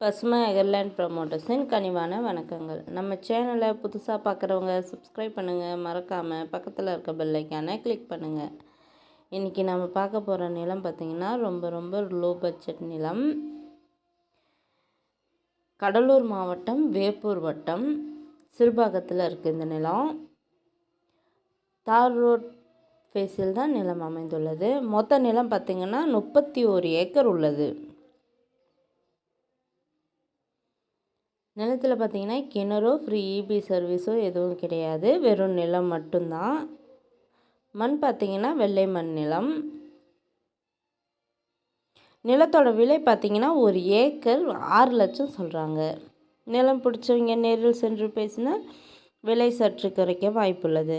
பசுமை அகர்லேண்ட் ப்ரமோட்டர்ஸின் கனிவான வணக்கங்கள். நம்ம சேனலை புதுசாக பார்க்குறவங்க சப்ஸ்கிரைப் பண்ணுங்கள் மறக்காமல் பக்கத்தில் இருக்க பெல்லைக்கான கிளிக் பண்ணுங்கள் இன்றைக்கி நம்ம பார்க்க போகிற நிலம் பார்த்திங்கன்னா ரொம்ப ரொம்ப லோ பட்ஜெட் நிலம். கடலூர் மாவட்டம் வேப்பூர் வட்டம் சிறுபாகத்தில் இருக்குது இந்த நிலம். தார் ரோட் ஃபேஸில் தான் நிலம் அமைந்துள்ளது. மொத்த நிலம் பார்த்திங்கன்னா முப்பத்தி ஒரு ஏக்கர் உள்ளது. நிலத்தில் பார்த்தீங்கன்னா கிணறோ ஃப்ரீ இபி சர்வீஸோ எதுவும் கிடையாது. வெறும் நிலம் மட்டும்தான். மண் பார்த்திங்கன்னா வெள்ளை மண் நிலம். நிலத்தோட விலை பார்த்திங்கன்னா ஒரு ஏக்கர் ஆறு லட்சம் சொல்கிறாங்க நிலம் பிடிச்சவங்க நேரில் சென்று பேசினா விலை சற்று குறைக்க வாய்ப்புள்ளது.